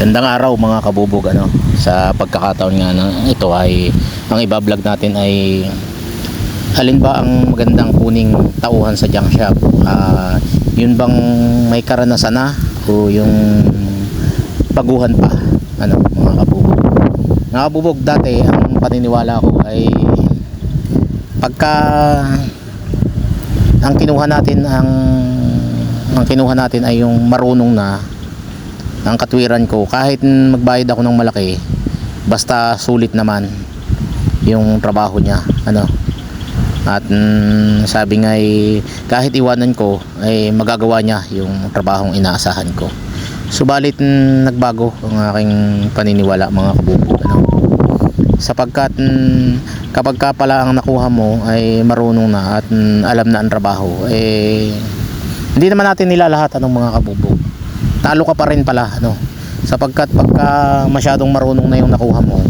Gandang araw mga kabubog ano sa pagkakataon nga na ito ay ang iba-vlog natin ay alin ba ang magandang kuning tauhan sa junk shop? Ah, yun bang may karanasan na o yung paguhan pa ano mga kabubog? Mga kabubog dati ang paniniwala ko ay pagka ang kinuha natin ang ang kinuha natin ay yung marunong na ang katwiran ko kahit magbayad ako ng malaki basta sulit naman yung trabaho niya ano. At mm, sabi nga ay kahit iwanan ko ay magagawa niya yung trabahong inaasahan ko. Subalit mm, nagbago ang aking paniniwala mga kabubog ano. Sapagkat mm, kapag ka pala ang nakuha mo ay marunong na at mm, alam na ang trabaho eh hindi naman natin nilalahat anong mga kabubog talo ka pa rin pala ano. Sapagkat pagka masyadong marunong na yung nakuha mo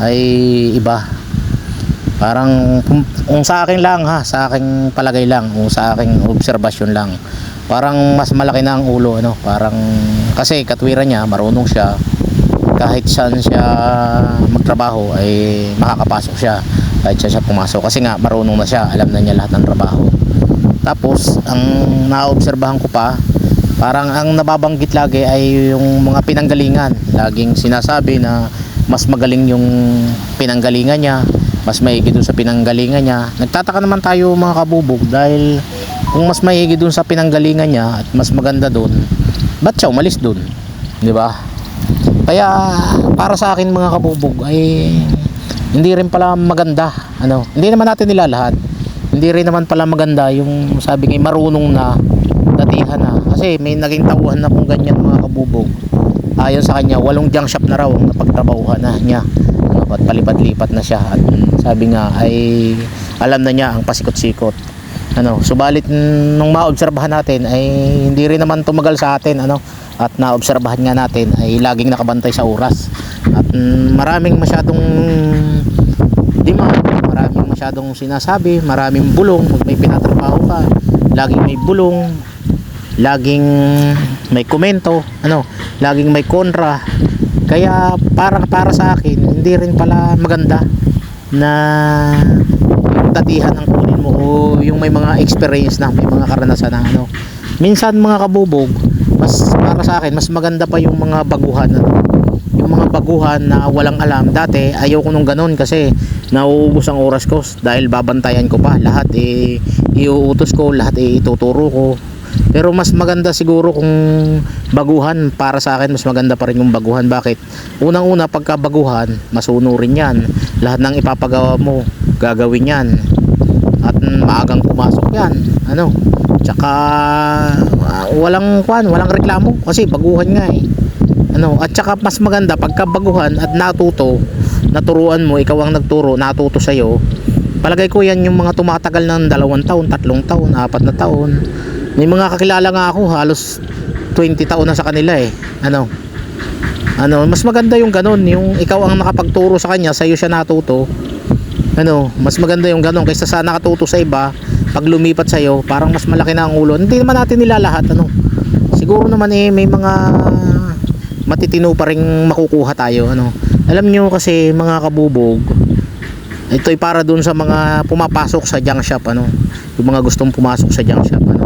ay iba. Parang kung, kung sa akin lang ha sa aking palagay lang kung sa aking obserbasyon lang parang mas malaki na ang ulo ano. Parang kasi katwiran niya marunong siya. Kahit saan siya magtrabaho ay makakapasok siya. Kahit siya siya pumasok. Kasi nga marunong na siya. Alam na niya lahat ng trabaho. Tapos ang naobserbahan ko pa parang ang nababanggit lagi ay yung mga pinanggalingan. Laging sinasabi na mas magaling yung pinanggalingan niya mas maigi dun sa pinanggalingan niya. Nagtataka naman tayo mga kabubog dahil kung mas maigi dun sa pinanggalingan niya at mas maganda dun ba't siya umalis dun? Di ba? Kaya para sa akin mga kabubog ay hindi rin pala maganda ano? Hindi naman natin nilalahat hindi rin naman pala maganda yung sabi nga marunong na datihan na kasi may naging tauhan na kung ganyan mga kabubog. Ayon sa kanya walong junk shop na raw ang napagtrabahuhan na niya. Ano, at palipad-lipat na siya. At sabi nga ay alam na niya ang pasikot-sikot. Ano subalit nung maobserbahan natin ay hindi rin naman tumagal sa atin ano? At naobserbahan nga natin ay laging nakabantay sa oras. At mm, maraming masyadong demand maraming masyadong sinasabi maraming bulong. May pinatrabaho ka laging may bulong laging may komento ano laging may kontra. Kaya para para sa akin hindi rin pala maganda na yung datihan ang kunin mo o yung may mga experience na may mga karanasan na ano. Minsan mga kabubog mas para sa akin mas maganda pa yung mga baguhan ano. Yung mga baguhan na walang alam. Dati ayaw ko nung ganun kasi nauubos ang oras ko dahil babantayan ko pa. Lahat eh iuutos ko lahat eh ituturo ko pero mas maganda siguro kung baguhan para sa akin mas maganda pa rin yung baguhan. Bakit? Unang una pagka baguhan masunurin yan. Lahat ng ipapagawa mo gagawin yan. At maagang pumasok yan. Ano? Tsaka ah, walang kwan walang reklamo. Kasi baguhan nga eh. Ano? At saka mas maganda pagka baguhan at natuto naturuan mo ikaw ang nagturo natuto sa iyo palagay ko yan yung mga tumatagal ng dalawang taon tatlong taon apat na taon may mga kakilala nga ako halos 20 taon na sa kanila eh. Ano? Ano mas maganda yung ganun yung ikaw ang nakapagturo sa kanya sa iyo siya natuto. Ano mas maganda yung ganun kaysa sa nakatuto sa iba pag lumipat sa iyo parang mas malaki na ang ulo. Hindi naman natin nilalahat ano. Siguro naman eh may mga matitino pa rin makukuha tayo ano. Alam nyo kasi mga kabubog ito ay para dun sa mga pumapasok sa junk shop ano. Yung mga gustong pumasok sa junk shop ano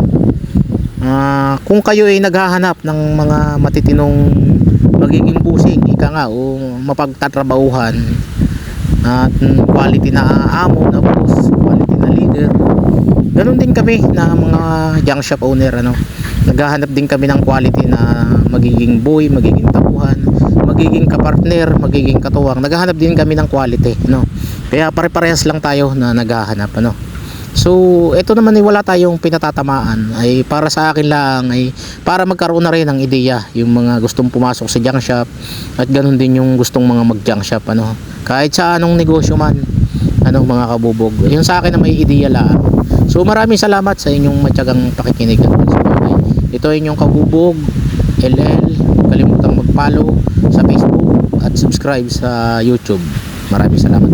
Ah, kung kayo ay naghahanap ng mga matitinong magiging busing ika nga o mapagtatrabahuhan at quality na amo na boss quality na leader ganun din kami na mga junk shop owner ano. Naghahanap din kami ng quality na magiging boy magiging tapuhan magiging kapartner magiging katuwang. Naghahanap din kami ng quality no kaya pare-parehas lang tayo na naghahanap ano So, ito naman ay wala tayong pinatatamaan ay para sa akin lang ay para magkaroon na rin ng ideya yung mga gustong pumasok sa junk shop at ganun din yung gustong mga mag junk shop ano. Kahit sa anong negosyo man ano mga kabubog. Yung sa akin na may ideya lang. So, maraming salamat sa inyong matyagang pakikinig at pagsubaybay. Ito ay inyong kabubog LL. Kalimutang mag-follow sa Facebook at subscribe sa YouTube. Maraming salamat.